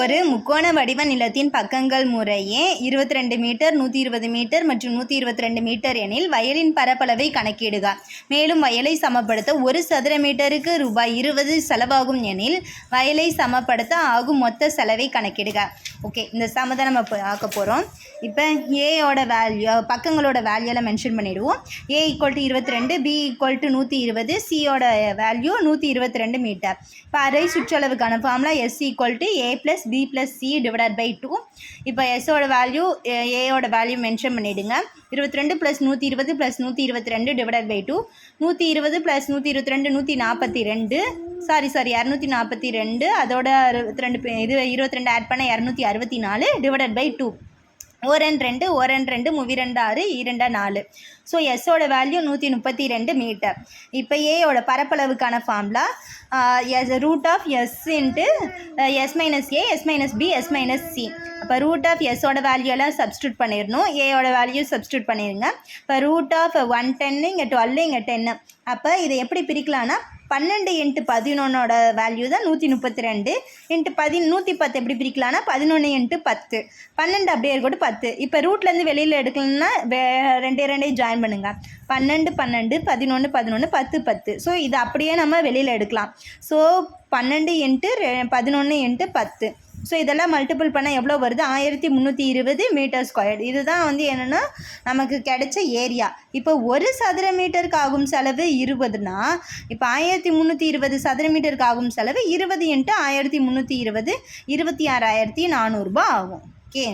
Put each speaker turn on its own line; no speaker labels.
ஒரு முக்கோண வடிவ நிலத்தின் பக்கங்கள் முறையே இருபத்தி ரெண்டு மீட்டர் நூற்றி இருபது மீட்டர் மற்றும் நூற்றி இருபத்தி ரெண்டு மீட்டர் எனில் வயலின் பரப்பளவை கணக்கிடுக. மேலும் வயலை சமப்படுத்த ஒரு சதுர மீட்டருக்கு ரூபாய் இருபது செலவாகும் எனில் வயலை சமப்படுத்த ஆகும் மொத்த செலவை கணக்கிடுக. ஓகே இந்த சம தான் நம்ம பார்க்க போகிறோம் இப்போ ஏயோட வேல்யூ பக்கங்களோட வேல்யூலாம் மென்ஷன் பண்ணிவிடுவோம் ஏ ஈக்குவல் டு இருபத்தி ரெண்டு பி ஈக்குவல் டு நூற்றி இருபது சியோட வேல்யூ நூற்றி இருபத்தி ரெண்டு மீட்டர். இப்போ அரை சுற்றளவுக்கான formula S equal to A plus B plus C divided by two இப்போ எஸ்ஸோட வேல்யூ ஏயோட வேல்யூ மென்ஷன் பண்ணிவிடுங்க இருபத்தி ரெண்டு ப்ளஸ் நூற்றி இருபது ப்ளஸ் நூற்றி இருபத்தி ரெண்டு டிவைடட் பை டூ நூற்றி இருபது ப்ளஸ் நூற்றி இருபத்தி ரெண்டு நூற்றி நாற்பத்தி ரெண்டு. சாரி சாரி இரநூத்தி நாற்பத்தி ரெண்டு. அதோட இருபத்தி ரெண்டு இது இருபத்தி ரெண்டு ஆட் பண்ண இரநூத்தி அறுபத்தி நாலு டிவைடட் பை டூ ஓரன் ரெண்டு ஓரன் ரெண்டு மூவி ரெண்டு ஆறு இரண்டா நாலு. ஸோ எஸ்ஸோட வேல்யூ நூற்றி முப்பத்தி ரெண்டு மீட்டர் இப்போ ஏயோட பரப்பளவுக்கான formula S root of S into S minus A S minus B S minus C அப்போ ரூட் ஆஃப் எஸ்ஸோட வேல்யூ எல்லாம் சப்ஸ்டியூட் பண்ணிடணும் ஏயோட வேல்யூ சப்ஸ்டியூட் பண்ணிடுங்க இப்போ ரூட் ஆஃப் ஒன் டென்னு இங்கே டுவெல் இங்கே டென்னு அப்போ இதை எப்படி பிரிக்கலாம்னா பன்னெண்டு இன்ட்டு பதினொன்னோட வேல்யூ தான் நூற்றி முப்பத்தி ரெண்டு இன்ட்டு பதி நூற்றி பத்து எப்படி பிரிக்கலாம்னா பதினொன்று இன்ட்டு பத்து. பன்னெண்டு அப்படியே இருக்கட்டும் பத்து. இப்போ ரூட்லேருந்து வெளியில் எடுக்கணும்னா வே ரெண்டே ரெண்டையும் ஜாயின் பண்ணுங்கள் பன்னெண்டு பன்னெண்டு பதினொன்று பதினொன்று பத்து பத்து. ஸோ இது அப்படியே நம்ம வெளியில் எடுக்கலாம். ஸோ பன்னெண்டு இன்ட்டு ரெ பதினொன்று இன்ட்டு பத்து. ஸோ இதெல்லாம் மல்டிபிள் பண்ணால் எவ்வளோ வருது? ஆயிரத்தி முந்நூற்றி இருபது மீட்டர் ஸ்கொயர் இதுதான் வந்து என்னென்னா நமக்கு கிடைச்ச ஏரியா இப்போ ஒரு சதுர மீட்டருக்கு ஆகும் செலவு இருபதுனா இப்போ ஆயிரத்தி முந்நூற்றி இருபது சதுர மீட்டருக்கு ஆகும் செலவு இருபது இன்ட்டு ஆயிரத்தி முந்நூற்றி இருபது இருபத்தி ஆறாயிரத்தி நானூறுரூபா ஆகும். ஓகே